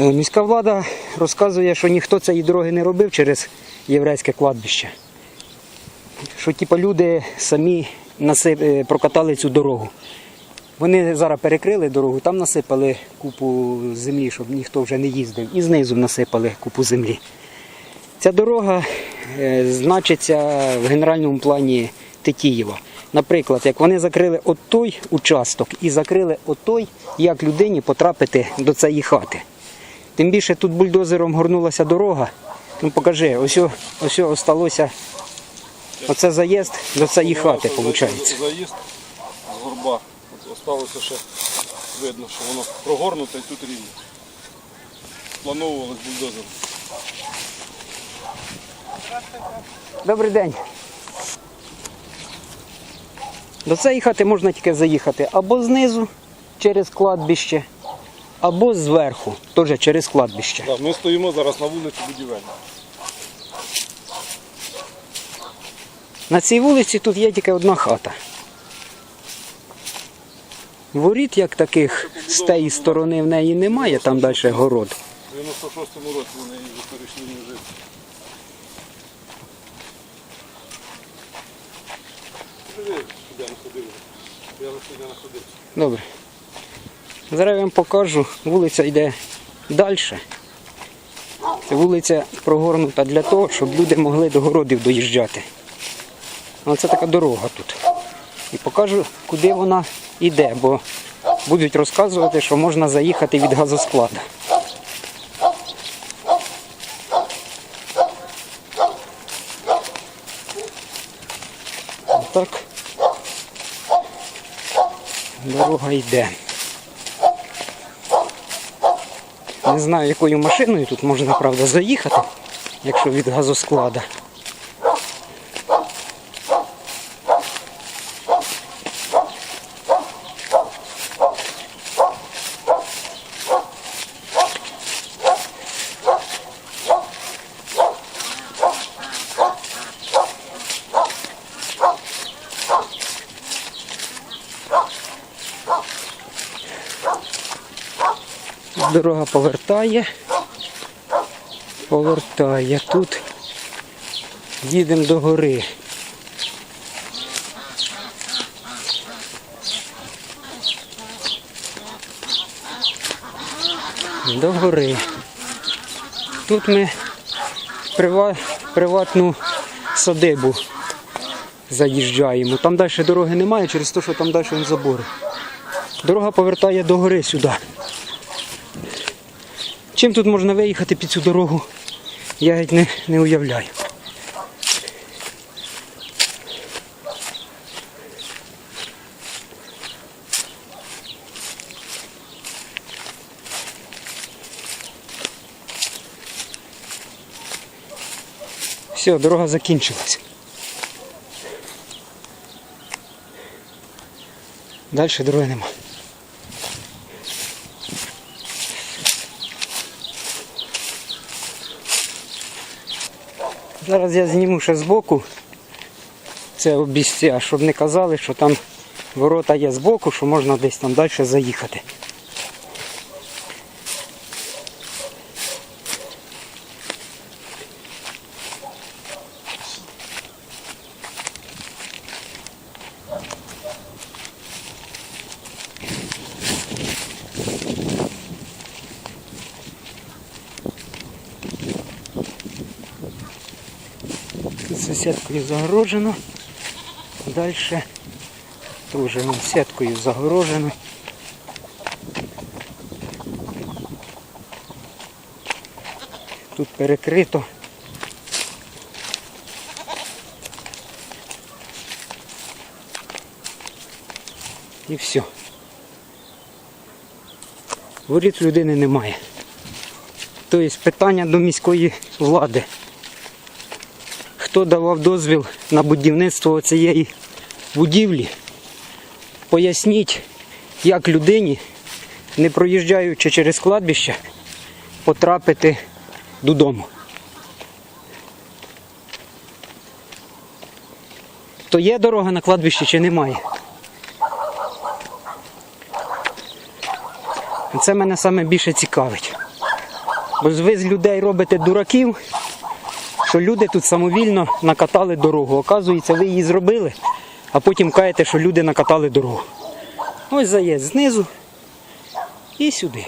Е, Міська влада розказує, що ніхто цієї дороги не робив через єврейське кладбище. Що типу, люди самі насип... е, прокатали цю дорогу. Вони зараз перекрили дорогу, там насипали купу землі, щоб ніхто вже не їздив, і знизу насипали купу землі. Ця дорога е, значиться в генеральному плані Тетіїва. Наприклад, як вони закрили от той участок і закрили от той, як людині потрапити до цієї хати. Тим більше тут бульдозером горнулася дорога. Ну покажи, ось ось осталося. Оце заїзд до цієї хати, виходить. Заїзд з горба. Осталося ще видно, що воно прогорнуте і тут рівно. Плановувалось бульдозером. Добрий день. До цієї хати можна тільки заїхати або знизу через кладбище, або зверху, теж через кладбище. Так, ми стоїмо зараз на вулиці будівельній. На цій вулиці тут є тільки одна хата. Воріт як таких з тієї сторони в неї немає, там далі город. В 96-му році вони її перейшли не жити. Диви, куди не. Я на сьогодні находився. Добре. Зараз я вам покажу. Вулиця йде далі. Це вулиця прогорнута для того, щоб люди могли до городів доїжджати. Оце така дорога тут. І покажу, куди вона йде, бо будуть розказувати, що можна заїхати від газосклада. Так. Дорога йде. Не знаю, якою машиною тут можна, правда, заїхати, якщо від газосклада. Дорога повертає. Повертає. Тут їдемо до гори. До гори. Тут ми приватну садибу заїжджаємо. Там далі дороги немає через те, що там далі він забори. Дорога повертає до гори сюди. Чим тут можна виїхати під цю дорогу, я геть не, не уявляю. Все, дорога закінчилась. Далі дороги нема. Зараз я зніму ще збоку це обіця, щоб не казали, що там ворота є збоку, що можна десь там далі заїхати. Це сіткою загорожено. Далі теж вон сіткою загорожено. Тут перекрито. І все. Воріт людини немає. Тобто питання до міської влади хто давав дозвіл на будівництво цієї будівлі, поясніть, як людині, не проїжджаючи через кладбище, потрапити додому. То є дорога на кладбище чи немає? Це мене саме більше цікавить. Бо ви з людей робите дураків, що люди тут самовільно накатали дорогу. Оказується, ви її зробили, а потім каєте, що люди накатали дорогу. Ось заїзд знизу і сюди.